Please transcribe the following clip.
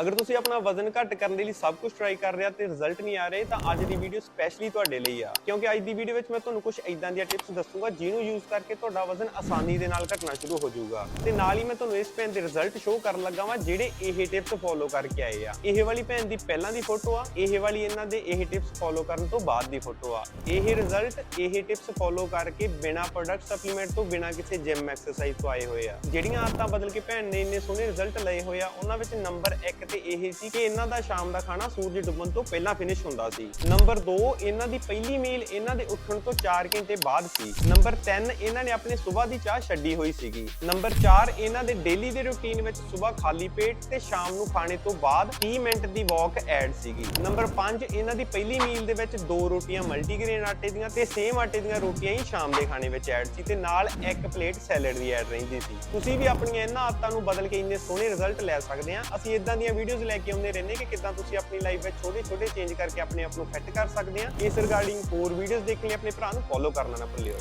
ਅਗਰ ਤੁਸੀਂ ਆਪਣਾ ਵਜ਼ਨ ਘੱਟ ਕਰਨ ਦੇ ਲਈ ਸਭ ਕੁਝ ਟਰਾਈ ਕਰ ਰਿਹਾ ਤੇ ਰਿਜ਼ਲਟ ਨਹੀਂ ਆ ਰਹੇ, ਤਾਂ ਅੱਜ ਦੀ ਵੀਡੀਓ ਸਪੈਸ਼ਲੀ ਤੁਹਾਡੇ ਲਈ ਆ। ਕਿਉਂਕਿ ਅੱਜ ਦੀ ਵੀਡੀਓ ਵਿੱਚ ਮੈਂ ਤੁਹਾਨੂੰ ਕੁਝ ਇਦਾਂ ਦੀਆਂ ਟਿਪਸ ਦੱਸੂਗਾ, ਜਿਹਨੂੰ ਯੂਜ਼ ਕਰਕੇ ਤੁਹਾਡਾ ਵਜ਼ਨ ਆਸਾਨੀ ਦੇ ਨਾਲ ਘਟਣਾ ਸ਼ੁਰੂ ਹੋ ਜਾਊਗਾ। ਤੇ ਨਾਲ ਹੀ ਮੈਂ ਤੁਹਾਨੂੰ ਇਸ ਪੈਨ ਦੇ ਰਿਜ਼ਲਟ ਸ਼ੋਅ ਕਰਨ ਲੱਗਾ ਵਾਂ, ਜਿਹੜੇ ਇਹ ਟਿਪਸ ਫੋਲੋ ਕਰਕੇ ਆਏ ਆ। ਇਹ ਵਾਲੀ ਪੈਨ ਦੀ ਪਹਿਲਾਂ ਦੀ ਫੋਟੋ ਆ, ਇਹ ਵਾਲੀ ਇਹਨਾਂ ਦੇ ਇਹ ਟਿਪਸ ਫੋਲੋ ਕਰਨ ਤੋਂ ਬਾਅਦ ਦੀ ਫੋਟੋ ਆ। ਇਹ ਰਿਜ਼ਲਟ ਇਹ ਟਿਪਸ ਫੋਲੋ ਕਰਕੇ ਬਿਨਾ ਪ੍ਰੋਡਕਟ ਸਪਲੀਮੈਂਟ ਤੋਂ ਬਿਨਾ ਕਿਸੇ ਜਿਮ ਐਕਸਰਸਾਈਜ਼ ਤੋਂ ਆਏ ਹੋਏ ਆ। ਜਿਹੜੀਆਂ ਆਦਤਾਂ ਬਦਲ ਕੇ ਭੈਣ ਨੇ ਇੰਨੇ ਸੋਹਣੇ ਰਿਜ਼ਲਟ ਲਏ ਹੋਏ ਆ, ਉਹਨਾਂ ਵਿੱਚ ਨੰਬਰ 1 ਤੇ ਇਹ ਸੀ ਕਿ ਇਹਨਾਂ ਦਾ ਸ਼ਾਮ ਦਾ ਖਾਣਾ ਸੂਰਜ ਡੁੱਬਣ ਤੋਂ ਪਹਿਲਾਂ ਫਿਨਿਸ਼ ਹੁੰਦਾ ਸੀ। ਨੰਬਰ 2 ਇਹਨਾਂ ਦੀ ਪਹਿਲੀ ਮੀਲ ਇਹਨਾਂ ਦੇ ਉੱਠਣ ਤੋਂ 4 ਘੰਟੇ ਬਾਅਦ ਸੀ। ਨੰਬਰ 3 ਇਹਨਾਂ ਨੇ ਆਪਣੇ ਸਵੇਰ ਦੀ ਚਾਹ ਛੱਡੀ ਹੋਈ ਸੀਗੀ। ਨੰਬਰ 4 ਇਹਨਾਂ ਦੇ ਡੇਲੀ ਦੇ ਰੁਟੀਨ ਵਿੱਚ ਸਵੇਰ ਖਾਲੀ ਪੇਟ ਤੇ ਸ਼ਾਮ ਨੂੰ ਖਾਣੇ ਤੋਂ ਬਾਅਦ 30 ਮਿੰਟ ਦੀ ਵਾਕ ਐਡ ਸੀਗੀ। ਨੰਬਰ 5 ਇਹਨਾਂ ਦੀ ਪਹਿਲੀ ਮੀਲ ਦੇ ਵਿੱਚ ਦੋ ਰੋਟੀਆਂ ਮਲਟੀਗ੍ਰੇਨ ਆਟੇ ਦੀਆਂ ਤੇ ਸੇਮ ਆਟੇ ਦੀਆਂ ਰੋਟੀਆਂ ਹੀ ਸ਼ਾਮ ਦੇ ਖਾਣੇ ਵਿੱਚ ਐਡ ਸੀ ਤੇ ਨਾਲ ਇੱਕ ਪਲੇਟ ਸੈਲਡ ਵੀ ਐਡ ਰਹਿੰਦੀ ਸੀ। ਤੁਸੀਂ ਵੀ ਆਪਣੀਆਂ ਇਹਨਾਂ ਆਦਤਾਂ ਨੂੰ ਬਦਲ ਕੇ ਇੰਨੇ ਸੋਹਣੇ ਰਿਜ਼ਲਟ ਲੈ ਸਕਦੇ ਆ ਅਸੀਂ ਇਦਾਂ ਦੀਆਂ ਵੀਡੀਓਜ਼ ਲੈ ਕੇ ਆਉਂਦੇ ਰਹਿੰਦੇ ਕਿ ਕਿੱਦਾਂ ਤੁਸੀਂ ਆਪਣੀ ਲਾਈਫ ਵਿੱਚ ਛੋਟੇ ਛੋਟੇ ਚੇਂਜ ਕਰਕੇ ਆਪਣੇ ਆਪ ਨੂੰ ਫਿੱਟ ਕਰ ਸਕਦੇ ਆ। ਇਸ ਰਿਗਾਰਡਿੰਗ ਹੋਰ ਵੀਡੀਓਜ਼ ਦੇਖਣ ਲਈ ਆਪਣੇ ਭਰਾ ਨੂੰ ਫੋਲੋ ਕਰਨਾ ਨਾ ਭੁੱਲਿਓ।